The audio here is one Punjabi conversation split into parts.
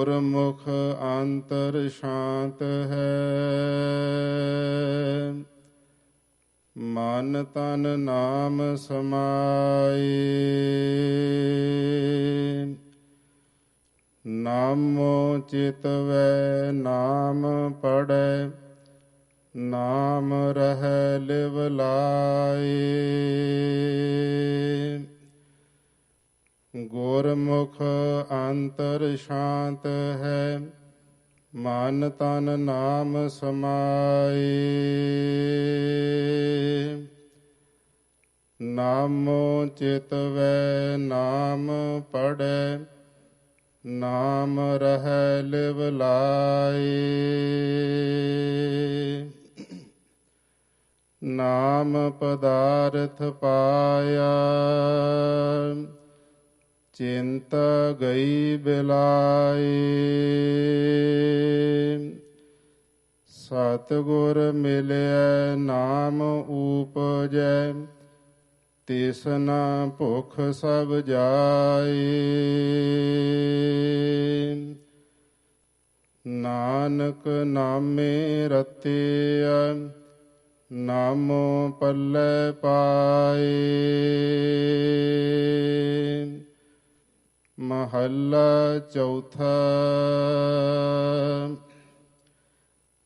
ਗੁਰਮੁਖ ਅੰਤਰ ਸ਼ਾਂਤ ਹੈ। ਮਨ ਤਨ ਨਾਮ ਸਮਾਏ। ਨਾਮੋ ਚਿਤਵੈ ਨਾਮ ਪੜੈ ਨਾਮ ਰਹਿ ਲਿਵ ਲਾਏ। ਗੁਰਮੁਖ ਅੰਤਰ ਸ਼ਾਂਤ ਹੈ, ਮਨ ਤਨ ਨਾਮ ਸਮਾਏ। ਨਾਮੋ ਚਿਤਵੈ ਨਾਮ ਪੜੈ ਨਾਮ ਰਹਿ ਲਿਵ ਲਾਏ। ਨਾਮ ਪਦਾਰਥ ਪਾਇਆ ਚਿੰਤ ਗਈ ਬਿਲਾਏ। ਸਤਿਗੁਰ ਮਿਲਿਆ ਨਾਮ ਊਪਜੈ ਤਿਸਨਾ ਭੁਖ ਸਭ ਜਾਏ। ਨਾਨਕ ਨਾਮੇ ਰਤਿਆ ਨਾਮੋ ਪੱਲੇ ਪਾਏ। ਮਹੱਲਾ ਚੌਥਾ।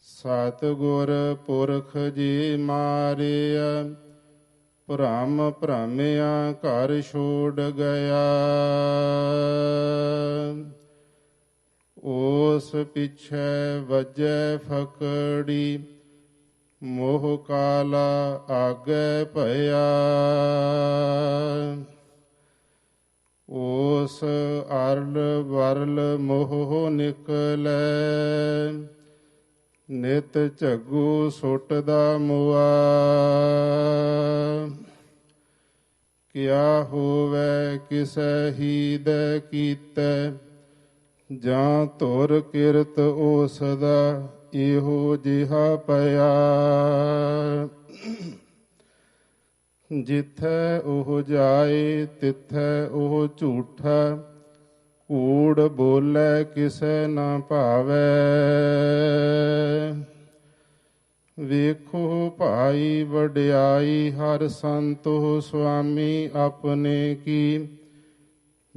ਸਤਿਗੁਰ ਪੁਰਖ ਜੀ ਮਾਰਿਆ, ਭ੍ਰਮ ਭ੍ਰਮਿਆ ਘਰ ਛੋੜ ਗਿਆ। ਉਸ ਪਿਛੈ ਵਜੈ ਫਕੜੀ, ਮੋਹ ਕਾਲਾ ਆਗੇ ਭਇਆ। ਉਸ ਅਰਲ ਵਰਲ ਮੋਹ ਨਿਕਲੈ। ਨਿਤ ਝੱਗੂ ਸੁੱਟਦਾ ਮੁਆ। ਕਿਆ ਹੋਵੇ ਕਿਸੈ ਦੇ ਕੀਤੈ। ਜਾਂ ਧੁਰ ਕਿਰਤ ਉਸ ਇਹੋ ਜਿਹਾ ਪਿਆ। ਜਿੱਥੈ ਉਹ ਜਾਏ, ਤਿੱਥੈ ਉਹ ਝੂਠਾ। ਕੂੜ ਬੋਲੇ, ਕਿਸੈ ਨਾ ਭਾਵੈ। ਵੇਖੋ ਭਾਈ, ਵਡਿਆਈ, ਹਰ ਸੰਤੋ ਸੁਆਮੀ ਆਪਣੇ ਕੀ।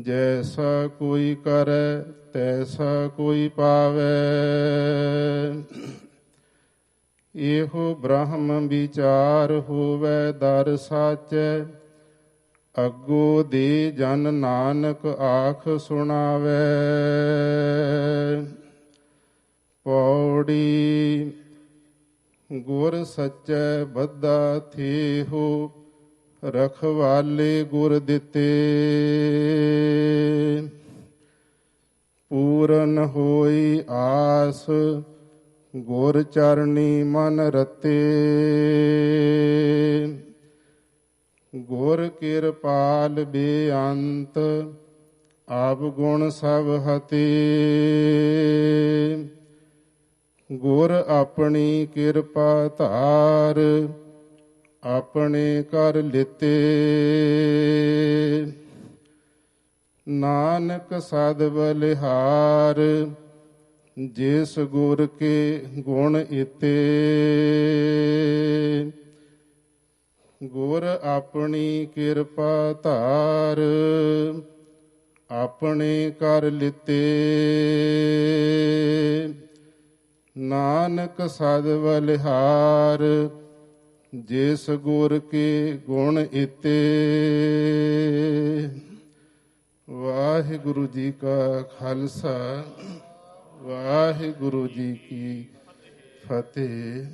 ਜੈਸਾ ਕੋਈ ਕਰੈ, ਤੈਸਾ ਕੋਈ ਪਾਵੈ। ਇਹੋ ਬ੍ਰਹਮ ਵਿਚਾਰ ਹੋਵੇ ਦਰ ਸਾਚੈ। ਅੱਗੋ ਦੇ ਜਨ ਨਾਨਕ ਆਖ ਸੁਣਾਵੇ। ਪੌੜੀ ਗੁਰ ਸੱਚੈ ਬੱਧਾ ਥੀਹੋ, ਰਖਵਾਲੇ ਗੁਰ ਦਿੱਤੇ। ਪੂਰਨ ਹੋਈ ਆਸ ਗੁਰ ਚਰਣੀ ਮਨ ਰਤੇ। ਗੁਰ ਕਿਰਪਾਲ ਬੇਅੰਤ, ਆਪ ਗੁਣ ਸਭ ਹਤੇ। ਗੁਰ ਆਪਣੀ ਕਿਰਪਾ ਧਾਰ, ਆਪਣੇ ਕਰ ਲਿਤੇ। ਨਾਨਕ ਸਦ ਬਲਿਹਾਰ ਜਿਸ ਗੁਰ ਕੇ ਗੁਣ ਇਤੇ। ਗੁਰ ਆਪਣੀ ਕਿਰਪਾ ਧਾਰ, ਆਪਣੇ ਕਰ ਲਿਤੇ। ਨਾਨਕ ਸਦ ਵਲਿਹਾਰ, ਜਿਸ ਗੁਰ ਕੇ ਗੁਣ ਇਤੇ। ਵਾਹਿਗੁਰੂ ਜੀ ਕਾ ਖਾਲਸਾ। ਵਾਹਿਗੁਰੂ ਜੀ ਕੀ ਫਤਿਹ।